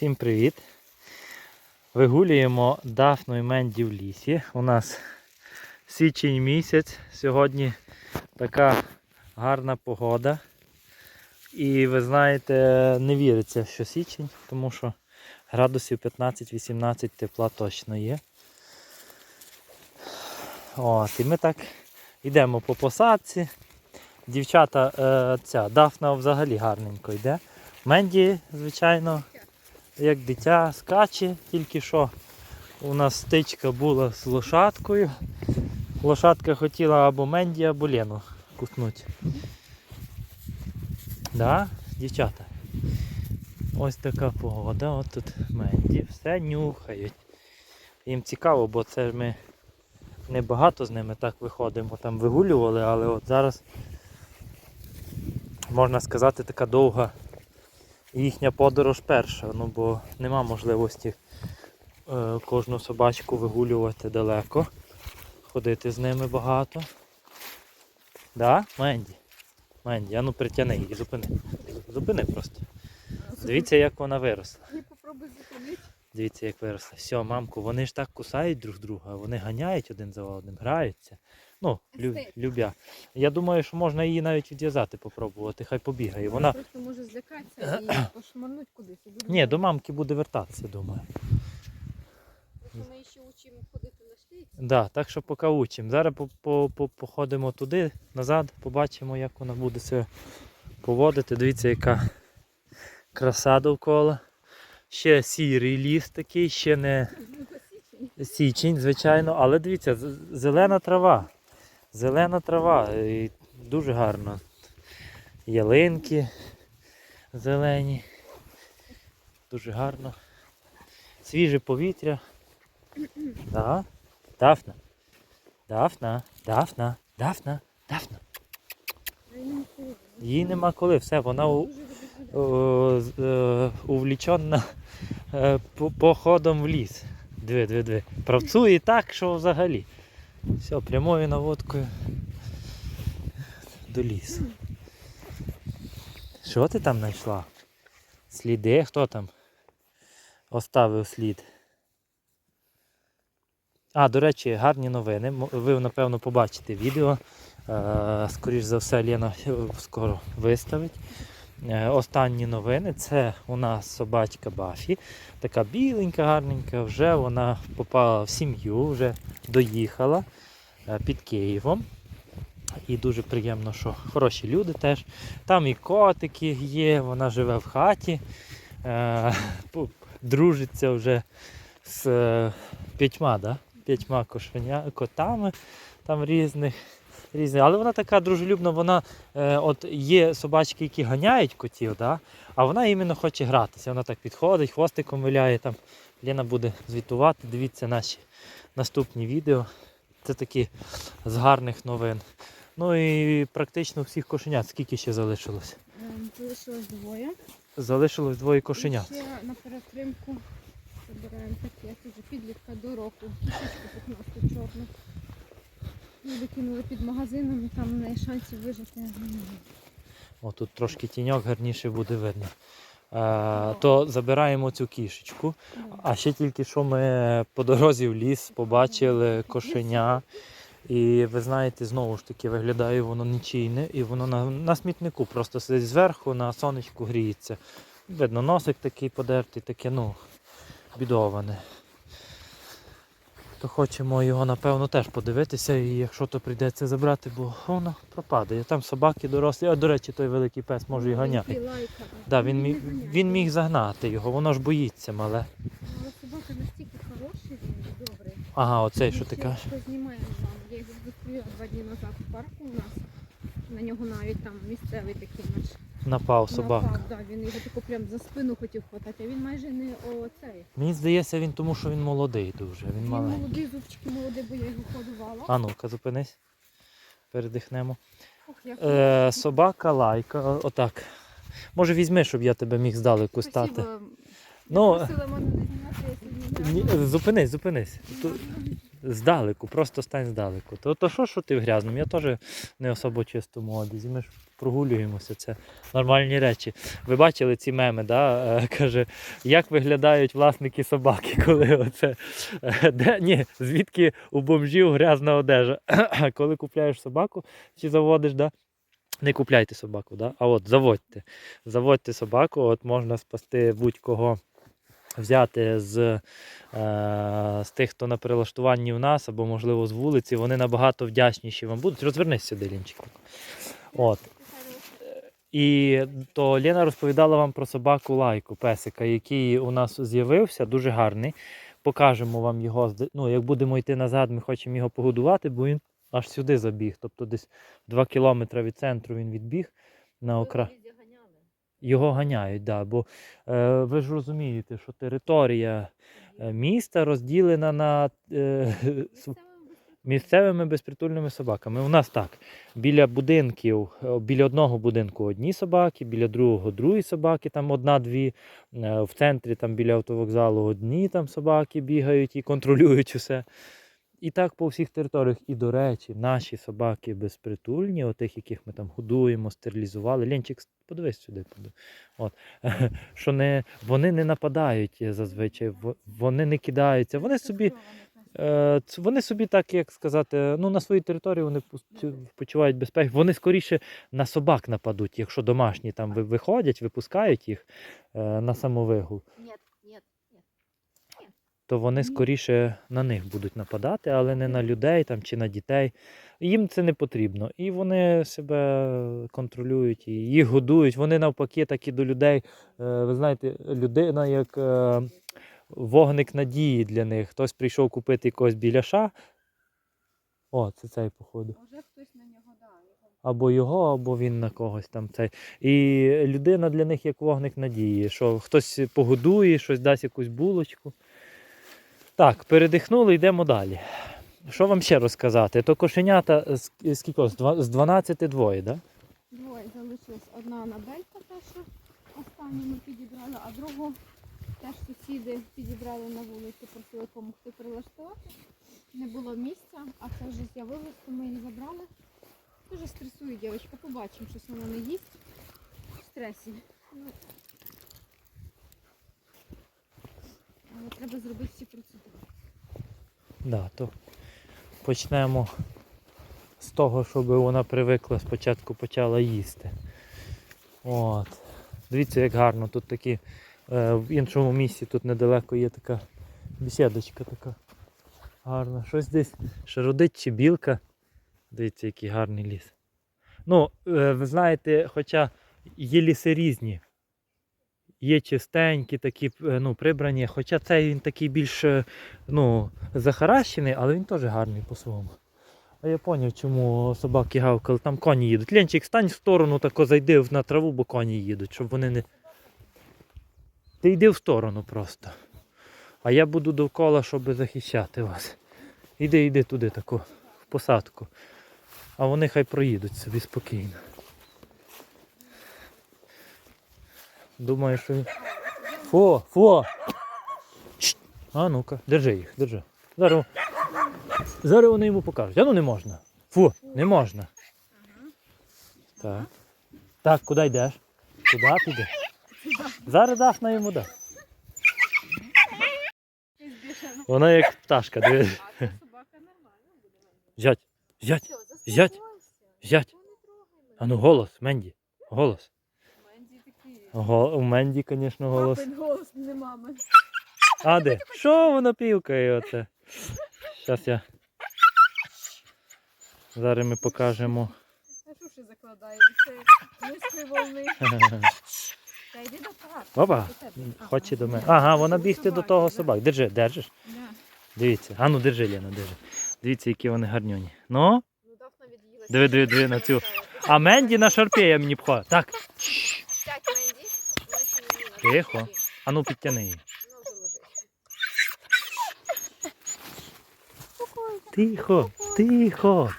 Всім привіт! Вигулюємо Дафну і Менді в лісі. У нас січень місяць. Сьогодні така гарна погода. І ви знаєте, не віриться, що січень, тому що градусів 15-18 тепла точно є. От, і ми так йдемо по посадці. Дівчата, е, ця Дафна взагалі гарненько йде. Менді, звичайно, як дитя скаче, тільки що у нас стичка була з лошадкою. Лошадка хотіла або Менді, або Лену куснути. Да, дівчата? Ось така погода, от тут Менді, все нюхають. Їм цікаво, бо це ж ми не багато з ними так виходимо, там вигулювали, але от зараз можна сказати така довга їхня подорож перша, ну бо нема можливості е, кожну собачку вигулювати далеко, ходити з ними багато. Да, Менді? Менді, а ну притяни її, зупини. Зупини просто. Дивіться, як вона виросла. Дивіться, як виросла. Все, мамку, вони ж так кусають друг друга, вони ганяють один за одним, граються. Ну, лю, любя. Я думаю, що можна її навіть відв'язати, попробувати, хай побігає. Вона. просто може злякатися і пошмарнуть кудись. буде Ні, до мамки буде вертатися, думаю. Просто ми ще учимо ходити на шлейці. Да, так що поки учимо. Зараз по, по, по, походимо туди, назад, побачимо, як вона буде себе поводити. Дивіться, яка краса довкола. Ще сірий ліс такий, ще не січень, звичайно, але дивіться, зелена трава. Зелена трава. І дуже гарно. Ялинки зелені. Дуже гарно. Свіже повітря. Да. Дафна. Дафна. Дафна. Дафна. Дафна. Їй нема коли. Все, вона у, з- е, увлічена е, походом в ліс. Диви, диви, диви. Правцує так, що взагалі. Все, прямою наводкою до лісу. Що ти там знайшла? Сліди? Хто там? Оставив слід. А, до речі, гарні новини. Ви, напевно, побачите відео. Е, Скоріш за все, Лена е, скоро виставить. Е, Останні новини це у нас собачка Бафі. Така біленька, гарненька, вже вона попала в сім'ю, вже доїхала е, під Києвом. І дуже приємно, що хороші люди теж. Там і котики є, вона живе в хаті, е, дружиться вже з п'ятьма, да? п'ятьма кошеня, котами там різних. Різні. Але вона така дружелюбна, вона е, от є собачки, які ганяють котів, да? а вона іменно хоче гратися. Вона так підходить, хвостиком виляє там. Лена буде звітувати. Дивіться наші наступні відео. Це такі з гарних новин. Ну і практично всіх кошенят. Скільки ще залишилось? Ем, Залишилось двоє. Залишилось двоє І кошенят. ще на перетримку забираємо пакет уже підлітка до року. Кішечку пухнасту чорну. Люди кинули під магазином і там в неї шансів вижити. О, тут трошки тіньок гарніше буде видно. Е, то забираємо цю кішечку. А ще тільки що ми по дорозі в ліс побачили кошеня. І ви знаєте, знову ж таки виглядає воно нічийне, і воно на, на смітнику просто сидить зверху, на сонечку гріється. Видно, носик такий подертий, таке, ну, бідоване. То хочемо його, напевно, теж подивитися, і якщо то прийдеться забрати, бо воно пропадає. Там собаки дорослі, а до речі, той великий пес може і ганяти. Да, він, міг, він міг загнати його, воно ж боїться мале. Але собака настільки хороший, він добрий. Ага, оцей, що ти кажеш? Я його зустріла два дні назад в парку у нас. На нього навіть там місцевий такий наш Напав собака. напав. Да, він його таку прям за спину хотів хватати, а він майже не оцей. Мені здається, він тому, що він молодий дуже. Він Він маленький. молодий, зубчики молодий, бо я його годувала. А ну-ка, зупинись. Передихнемо. Ох, як Е, собака лайка, отак. Може візьми, щоб я тебе міг здалеку стати. Спасибо. Ну, Просила мене я сьогодні ні, зупинись, зупинись. Здалеку, просто стань здалеку. То, то що, що ти в грязному? Я теж не особо чистому одязі. Ми ж прогулюємося, це нормальні речі. Ви бачили ці меми, да? Е, каже, як виглядають власники собаки, коли оце. е, Де, ні, звідки у бомжів грязна одежа. коли купляєш собаку чи заводиш, да? не купляйте собаку, да? а от заводьте. Заводьте собаку, от можна спасти будь-кого. Взяти з, е, з тих, хто на прилаштуванні в нас, або, можливо, з вулиці, вони набагато вдячніші вам будуть. Розвернись сюди, Лінчик. От. І то Лена розповідала вам про собаку лайку, песика, який у нас з'явився, дуже гарний. Покажемо вам його. Ну, як будемо йти назад, ми хочемо його погодувати, бо він аж сюди забіг. Тобто десь 2 кілометри від центру він відбіг на окра. Його ганяють, да, бо е, ви ж розумієте, що територія е, міста розділена на е, місцевими безпритульними собаками. У нас так. Біля будинків, е, біля одного будинку одні собаки, біля другого другі собаки, там одна-дві. Е, В центрі там біля автовокзалу одні там собаки бігають і контролюють усе. І так по всіх територіях. І, до речі, наші собаки безпритульні, отих, яких ми там годуємо, стерилізували. Ленчик, подивись сюди. От. Що не, вони не нападають е, зазвичай, вони не кидаються. Вони собі, е, вони собі, так як сказати, ну, на своїй території вони почувають безпеку. Вони скоріше на собак нападуть, якщо домашні там виходять, випускають їх е, на самовигул ні. То вони скоріше на них будуть нападати, але не на людей там, чи на дітей. Їм це не потрібно. І вони себе контролюють і їх годують. Вони навпаки так і до людей. Е, Ви знаєте, людина як е, вогник надії для них. Хтось прийшов купити якогось біляша. О, це цей походу. Вже хтось на нього. Або його, або він на когось там цей. І людина для них як вогник надії, що хтось погодує, щось дасть якусь булочку. Так, передихнули, йдемо далі. Що вам ще розказати? То кошенята з, скільки? З 12 двоє, так? Да? Двоє залишилось. Одна Анабелька, що останню ми підібрали, а другу теж сусіди підібрали на вулиці, просили допомогти прилаштувати. Не було місця, а це вже з'явилось, то ми її забрали. Дуже стресує дівчинка, побачимо, щось вона не їсть. В стресі. Ну, але треба зробити всі процедури. Да, то почнемо з того, щоб вона привикла спочатку почала їсти. От. Дивіться, як гарно. Тут такі е, в іншому місці тут недалеко є така бесідочка така. Гарна. Щось десь ще чи білка. Дивіться, який гарний ліс. Ну, е, ви знаєте, хоча є ліси різні. Є чистенькі, такі е, ну, прибрані, хоча цей він такий більш е, ну, захаращений, але він теж гарний по-своєму. А я зрозумів, чому собаки гавкали, там коні їдуть. Ленчик, стань в сторону, тако зайди на траву, бо коні їдуть, щоб вони не. Ти йди в сторону просто. А я буду довкола, щоб захищати вас. Іди, йди туди тако, в посадку. А вони хай проїдуть собі спокійно. Думаю, що. він- Фо, фо! А ну-ка, держи їх, держи. Зараз, зараз вони йому покажуть. А ну не можна. Фу, не можна. Так. Так, куди йдеш? Куди підеш? Зараз Дафна йому дасть. Вона як пташка, диви. А ця собака нормальна буде. Зять, зять, Зять. зять. А ну голос, Менді. Голос. Го, у Менді, звісно, голос. Папин голос, не мами. А де? Що воно півкає оце? Зараз я. Зараз ми покажемо. А що ще закладає? Це низької волни. Та йди до хати. Опа, хоче до мене. Ага, вона бігти до того собак. Держи, держиш. Дивіться. А ну держи, Лена, держи. Дивіться, які вони гарнюні. Ну, Ну. Диви, диви, диви на цю. а Менді на шарпеє мені пхає. Так, Сядь, Менді. Вона ще не їла. Тихо. Сиди. а ну підтяни її. Тихо, тихо.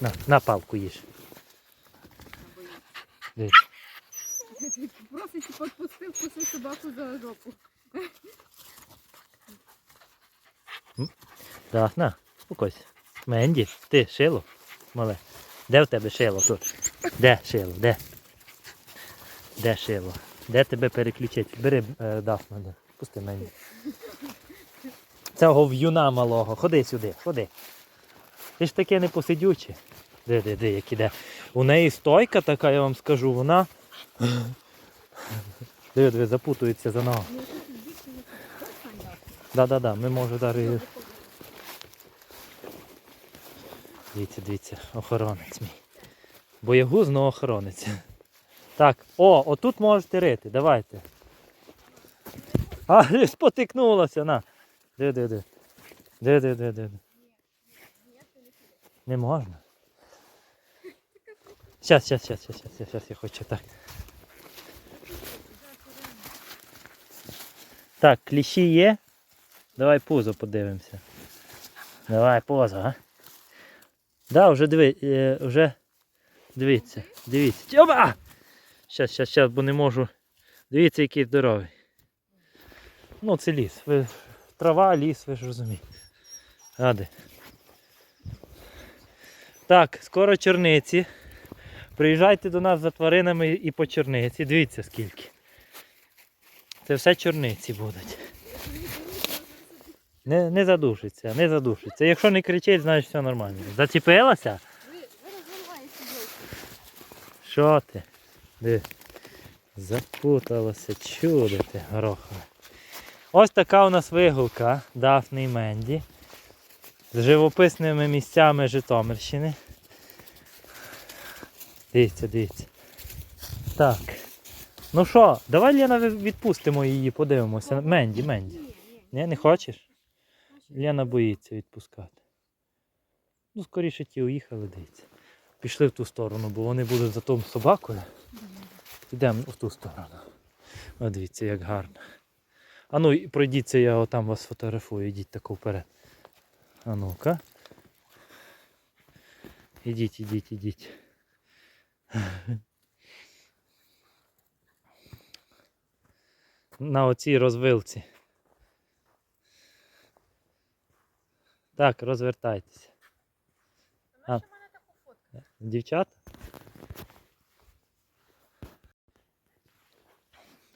На, на палку їж. Дивіться. Просить, щоб відпустив собаку за жопу. Так, на, спокойся. Менді, ти шило? Мале. Де в тебе шило тут? Де шило? Де? Де шило? Де тебе переключити? Бери е, Дафна, де. Пусти Менді. Цього в'юна малого. Ходи сюди, ходи. Ти ж таке не посидюче. Де, де, де, як іде. У неї стойка така, я вам скажу, вона. Диви, диви, запутується за ногу. Да-да-да, ми може зараз. Дивіться, дивіться, охоронець мій. Боягуз, но охоронець. Так, о, отут можете рити, давайте. А, спотикнулося, на. Де, де, де. Де, де, де, де. Не можна. Щас, щас, щас, щас, щас, щас, я хочу так. Так, кліщі є. Давай пузо подивимося. Давай поза, а? Да, вже диви, е, вже дивіться, дивіться. Тьоба! Щас, щас, щас, бо не можу. Дивіться, який здоровий. Ну, це ліс. Ви, трава, ліс, ви ж розумієте. Ради. Так, скоро черниці. Приїжджайте до нас за тваринами і по черниці. Дивіться скільки. Це все чорниці будуть. Не, не задушиться, не задушиться. Якщо не кричить, значить все нормально. Зачепилася? Ви, ви розриваєте. Що ти? Де? Запуталося, чудо ти, горохове. Ось така у нас вигулка Дафни і Менді. З живописними місцями Житомирщини. Дивіться, дивіться. Так. Ну що, давай Лена відпустимо її, подивимося. Менді, Менді. Ні, не хочеш? Лена боїться відпускати. Ну, скоріше ті уїхали, дивіться. Пішли в ту сторону, бо вони будуть за тою собакою. Йдемо в ту сторону. О, дивіться, як гарно. А ну, пройдіться, я отам вас фотографую, йдіть тако вперед. А ну-ка. Ідіть, ідіть, ідіть. На оцій розвилці. Так, розвертайтеся. А. Дівчата?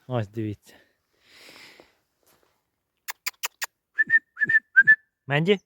Ось дивіться. Менді?